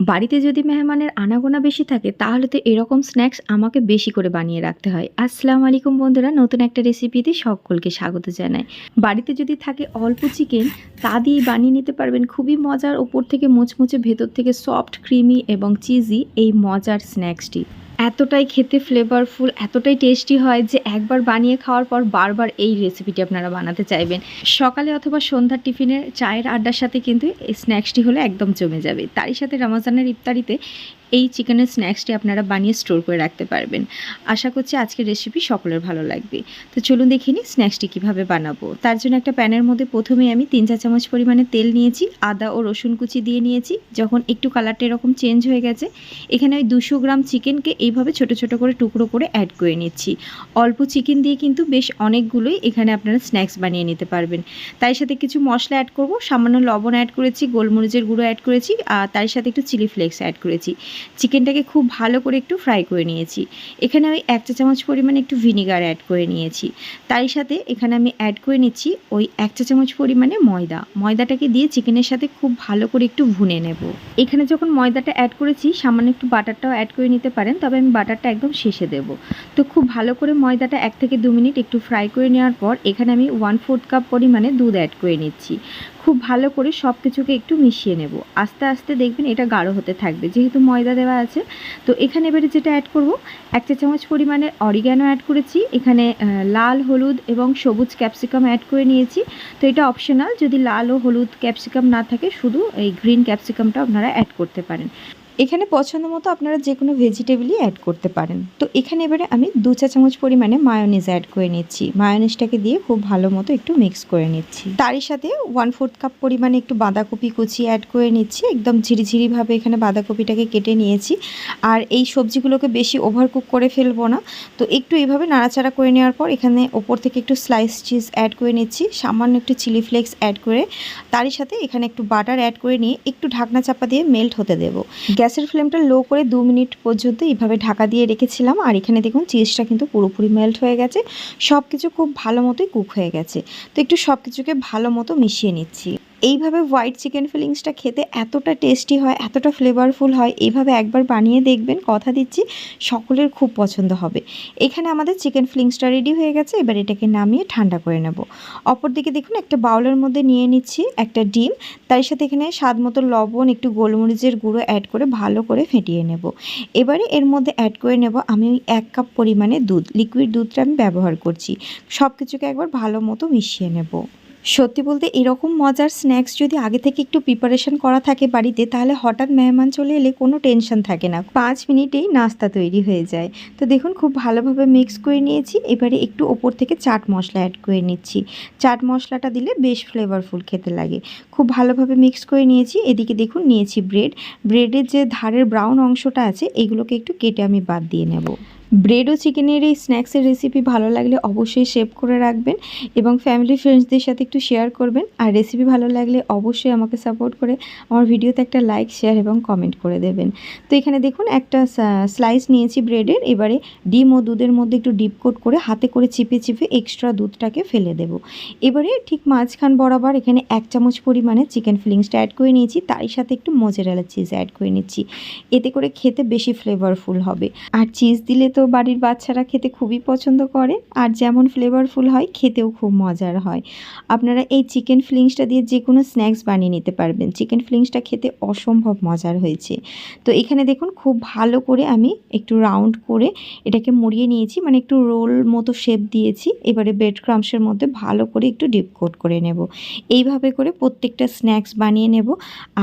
বাড়িতে যদি মেহমানের আনাগোনা বেশি থাকে, তাহলে তো এরকম স্ন্যাক্স আমাকে বেশি করে বানিয়ে রাখতে হয়। আসসালামু আলাইকুম বন্ধুরা, নতুন একটা রেসিপিতে সকলকে স্বাগত জানাই। বাড়িতে যদি থাকে অল্প চিকেন তা দিয়ে বানিয়ে নিতে পারবেন। খুবই মজার, ওপর থেকে মুচমুচে, ভেতর থেকে সফট ক্রিমি এবং চিজি এই মজার স্ন্যাক্সটি এতটাই খেতে ফ্লেভারফুল এতটাই টেস্টি হয় যে একবার বানিয়ে খাওয়ার পর বারবার এই রেসিপিটি আপনারা বানাতে চাইবেন। সকালে অথবা সন্ধ্যার টিফিনের চায়ের আড্ডার সাথে কিন্তু এই স্ন্যাক্সটি হলে একদম জমে যাবে। তারই সাথে রমজানের ইফতারিতে এই চিকেনের স্ন্যাক্সটি আপনারা বানিয়ে স্টোর করে রাখতে পারবেন। আশা করছি আজকের রেসিপি সকলের ভালো লাগবে। তো চলুন দেখে নিই স্ন্যাক্সটি কীভাবে বানাবো। তার জন্য একটা প্যানের মধ্যে প্রথমে আমি তিন চা চামচ পরিমাণে তেল নিয়েছি, আদা ও রসুন কুচি দিয়ে নিয়েছি। যখন একটু কালারটা এরকম চেঞ্জ হয়ে গেছে, এখানে ওই দুশো গ্রাম চিকেনকে এইভাবে ছোট ছোট করে টুকরো করে অ্যাড করে নিচ্ছি। অল্প চিকেন দিয়ে কিন্তু বেশ অনেকগুলোই এখানে আপনারা স্ন্যাক্স বানিয়ে নিতে পারবেন। তার সাথে কিছু মশলা অ্যাড করব, সামান্য লবণ অ্যাড করেছি, গোলমরিচের গুঁড়ো অ্যাড করেছি, আর তার সাথে একটু চিলি ফ্লেক্স অ্যাড করেছি। চিকেনটাকে খুব ভালো করে একটু ফ্রাই করে নিয়েছি। এখানে ওই এক চা চামচ পরিমাণে একটু ভিনিগার অ্যাড করে নিয়েছি। তারই সাথে এখানে আমি অ্যাড করে নিচ্ছি ওই এক চা চামচ পরিমাণে ময়দা। ময়দাটাকে দিয়ে চিকেনের সাথে খুব ভালো করে একটু ভুনে নেব। এখানে যখন ময়দাটা অ্যাড করেছি, সামান্য একটু বাটারটাও অ্যাড করে নিতে পারেন, তবে আমি বাটারটা একদম শেষে দেব। তো খুব ভালো করে ময়দাটা এক থেকে দু মিনিট একটু ফ্রাই করে নেওয়ার পর, এখানে আমি ওয়ান ফোর্থ কাপ পরিমাণে দুধ অ্যাড করে নিচ্ছি। খুব ভালো করে সব কিছুকে একটু মিশিয়ে নেব। আস্তে আস্তে দেখবেন এটা গাঢ় হতে থাকবে। যেহেতু ময়দা দেওয়া আছে, তো এখানে এবারে যেটা অ্যাড করব, এক চা চামচ পরিমাণে অরিগ্যানো অ্যাড করেছি। এখানে লাল, হলুদ এবং সবুজ ক্যাপসিকাম অ্যাড করে নিয়েছি। তো এটা অপশনাল যদি লাল ও হলুদ ক্যাপসিকাম না থাকে, শুধু এই গ্রিন ক্যাপসিকামটা আপনারা অ্যাড করতে পারেন। এখানে পছন্দ মতো আপনারা যে কোনো ভেজিটেবলই অ্যাড করতে পারেন। তো এখানে এবারে আমি দু চা চামচ পরিমাণে মায়োনিজ অ্যাড করে নিচ্ছি। মায়োনিজটাকে দিয়ে খুব ভালো মতো একটু মিক্স করে নিচ্ছি। তারই সাথে ওয়ান ফোর্থ কাপ পরিমাণে একটু বাঁধাকপি কুচি অ্যাড করে নিচ্ছি। একদম ঝিরিঝিরিভাবে এখানে বাঁধাকপিটাকে কেটে নিয়েছি। আর এই সবজিগুলোকে বেশি ওভারকুক করে ফেলব না। তো একটু এইভাবে নাড়াচাড়া করে নেওয়ার পর এখানে ওপর থেকে একটু স্লাইস চিজ অ্যাড করে নিচ্ছি। সামান্য একটু চিলি ফ্লেক্স অ্যাড করে তারই সাথে এখানে একটু বাটার অ্যাড করে নিয়ে একটু ঢাকনা চাপা দিয়ে মেল্ট হতে দেবো। গ্যাসের ফ্লেমটা লো করে দু মিনিট পর্যন্ত এইভাবে ঢাকা দিয়ে রেখেছিলাম। আর এখানে দেখুন, চিজটা কিন্তু পুরোপুরি মেল্ট হয়ে গেছে। সব কিছু খুব ভালো মতোই কুক হয়ে গেছে। তো একটু সব কিছুকে ভালো মতো মিশিয়ে নিচ্ছি। এইভাবে হোয়াইট চিকেন ফিলিংসটা খেতে এতটা টেস্টি হয়, এতটা ফ্লেভারফুল হয়, এইভাবে একবার বানিয়ে দেখবেন, কথা দিচ্ছি, সকলের খুব পছন্দ হবে। এখানে আমাদের চিকেন ফিলিংসটা রেডি হয়ে গেছে, এবার এটাকে নামিয়ে ঠান্ডা করে নেব। অপরদিকে দেখুন, একটা বাউলের মধ্যে নিয়ে নিচ্ছি একটা ডিম, তার সাথে এখানে স্বাদ মতো লবণ, একটু গোলমরিচের গুঁড়ো অ্যাড করে ভালো করে ফেটিয়ে নেব। এবারে এর মধ্যে অ্যাড করে নেব, আমি এক কাপ পরিমাণে দুধ লিকুইড দুধটা আমি ব্যবহার করছি। সব কিছুকে একবার ভালো মতো মিশিয়ে নেব। সত্যি বলতে এরকম মজার স্ন্যাক্স যদি আগে থেকে একটু প্রিপারেশন করা থাকে বাড়িতে, তাহলে হঠাৎ মেহমান চলে এলে কোনো টেনশন থাকে না। পাঁচ মিনিটেই নাস্তা তৈরি হয়ে যায়। তো দেখুন, খুব ভালোভাবে মিক্স করে নিয়েছি। এবারে একটু ওপর থেকে চাট মশলা অ্যাড করে নিচ্ছি। চাট মশলাটা দিলে বেশ ফ্লেভারফুল খেতে লাগে। খুব ভালোভাবে মিক্স করে নিয়েছি। এদিকে দেখুন, নিয়েছি ব্রেড ব্রেডের যে ধারের ব্রাউন অংশটা আছে, এগুলোকে একটু কেটে আমি বাদ দিয়ে নেব। ব্রেড ও চিকেনের এই স্ন্যাক্সের রেসিপি ভালো লাগলে অবশ্যই সেভ করে রাখবেন এবং ফ্যামিলি ফ্রেন্ডসদের সাথে একটু শেয়ার করবেন। আর রেসিপি ভালো লাগলে অবশ্যই আমাকে সাপোর্ট করে আমার ভিডিওতে একটা লাইক শেয়ার এবং কমেন্ট করে দেবেন। তো এখানে দেখুন একটা স্লাইস নিয়েছি ব্রেডের এবারে ডিম ও দুধের মধ্যে একটু ডিপ কোট করে হাতে করে চিপে চিপে এক্সট্রা দুধটাকে ফেলে দেব। এবারে ঠিক মাঝখান বরাবর এখানে এক চামচ পরিমাণে চিকেন ফিলিংসটা অ্যাড করে নিয়েছি। তারই সাথে একটু মোজারেলা চিজ অ্যাড করে নিচ্ছি। এতে করে খেতে বেশি ফ্লেভারফুল হবে। আর চিজ দিলে তো বাড়ির বাচ্চারা খেতে খুবই পছন্দ করে আর যেমন ফ্লেভারফুল হয়, খেতেও খুব মজার হয়। আপনারা এই চিকেন ফিলিংসটা দিয়ে যে কোনো স্ন্যাক্স বানিয়ে নিতে পারবেন। চিকেন ফিলিংসটা খেতে অসম্ভব মজার হয়েছে। তো এখানে দেখুন, খুব ভালো করে আমি একটু রাউন্ড করে এটাকে মুড়িয়ে নিয়েছি মানে একটু রোল মতো শেপ দিয়েছি। এবারে ব্রেড ক্রামসের মধ্যে ভালো করে একটু ডিপ কোট করে নেব। এইভাবে করে প্রত্যেকটা স্ন্যাক্স বানিয়ে নেব।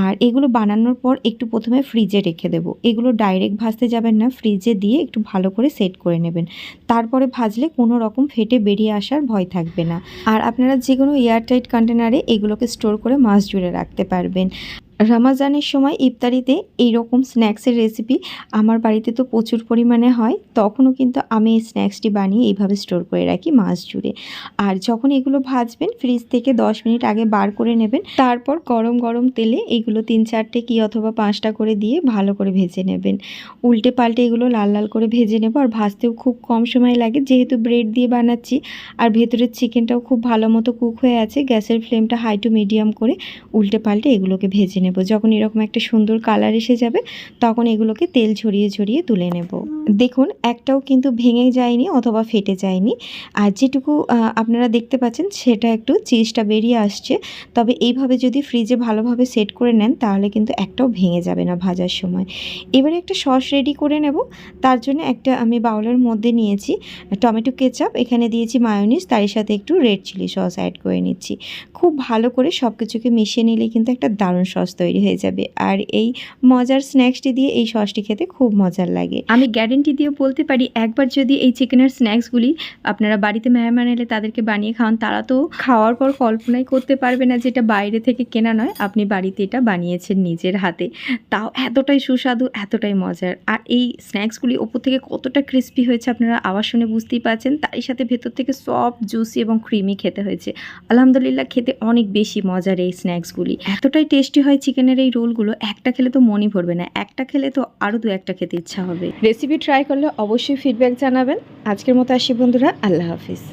আর এগুলো বানানোর পর একটু প্রথমে ফ্রিজে রেখে দেবো। এগুলো ডাইরেক্ট ভাজতে যাবেন না। ফ্রিজে দিয়ে একটু ভালো করে সেট করে নেবেন। তারপরে ভাজলে কোনো রকম ফেটে বেরিয়ে আসার ভয় থাকবে না। আর আপনারা যে কোনো এয়ারটাইট কন্টেনারে এগুলোকে স্টোর করে মাছ জুড়ে রাখতে পারবেন। রমাজানের সময় ইফতারিতে এই রকম স্ন্যাক্সের রেসিপি আমার বাড়িতে তো প্রচুর পরিমাণে হয়, তখনও কিন্তু আমি এই স্ন্যাক্সটি বানিয়ে এইভাবে স্টোর করে রাখি মাস জুড়ে। আর যখন এগুলো ভাজবেন ফ্রিজ থেকে দশ মিনিট আগে বার করে নেবেন, তারপর গরম গরম তেলে এইগুলো তিন চারটে কি অথবা পাঁচটা করে দিয়ে ভালো করে ভেজে নেবেন। উল্টে পাল্টে এগুলো লাল লাল করে ভেজে নেব, আর ভাজতেও খুব কম সময় লাগে, যেহেতু ব্রেড দিয়ে বানাচ্ছি, আর ভেতরের চিকেনটাও খুব ভালো মতো কুক হয়ে আছে, গ্যাসের ফ্লেমটা হাই টু মিডিয়াম করে উল্টে পাল্টে এগুলোকে ভেজে নেব। যখন এরকম একটা সুন্দর কালার এসে যাবে, তখন এগুলোকে তেল ছড়িয়ে ছড়িয়ে তুলে নেব। দেখুন, একটাও কিন্তু ভেঙে যায়নি অথবা ফেটে যায়নি। আর যেটুকু আপনারা দেখতে পাচ্ছেন, সেটা একটু চিজটা বেরিয়ে আসছে। তবে এইভাবে যদি ফ্রিজে ভালোভাবে সেট করে নেন, তাহলে কিন্তু একটাও ভেঙে যাবে না ভাজার সময়। এবারে একটা সস রেডি করে নেব। তার জন্য একটা আমি বাউলের মধ্যে নিয়েছি টমেটো কেচাপ, এখানে দিয়েছি মায়োনিজ তার সাথে একটু রেড চিলি সস অ্যাড করে নিচ্ছি। খুব ভালো করে সব কিছুকে মিশিয়ে নিলে কিন্তু একটা দারুণ সস তৈরি হয়ে যাবে। আর এই মজার স্ন্যাক্সটি দিয়ে এই সসটি খেতে খুব মজার লাগে। আমি গ্যারেন্টি দিয়ে বলতে পারি, একবার যদি এই চিকেনের স্ন্যাক্সগুলি আপনারা বাড়িতে মেহমান এলে তাদেরকে বানিয়ে খাওয়ান, তারা তো খাওয়ার পর কল্পনাই করতে পারবে না যে এটা বাইরে থেকে কেনা নয়, আপনি বাড়িতে এটা বানিয়েছেন নিজের হাতে। তাও এতটাই সুস্বাদু, এতটাই মজার। আর এই স্ন্যাক্সগুলি ওপর থেকে কতটা ক্রিস্পি হয়েছে আপনারা আওয়াজ শুনে বুঝতেই পারছেন, তারই সাথে ভেতর থেকে সফট, জুসি এবং ক্রিমি খেতে হয়েছে। আলহামদুলিল্লাহ, খেতে অনেক বেশি মজার এই স্ন্যাক্সগুলি। এতটাই টেস্টি হয় চিকেনের এই রোলগুলো একটা খেলে তো মনই ভরবে না, একটা খেলে তো আরও দু একটা খেতে ইচ্ছা হবে। রেসিপি ট্রাই করলে অবশ্যই ফিডব্যাক জানাবেন। আজকের মতো আসি বন্ধুরা, আল্লাহ হাফিজ।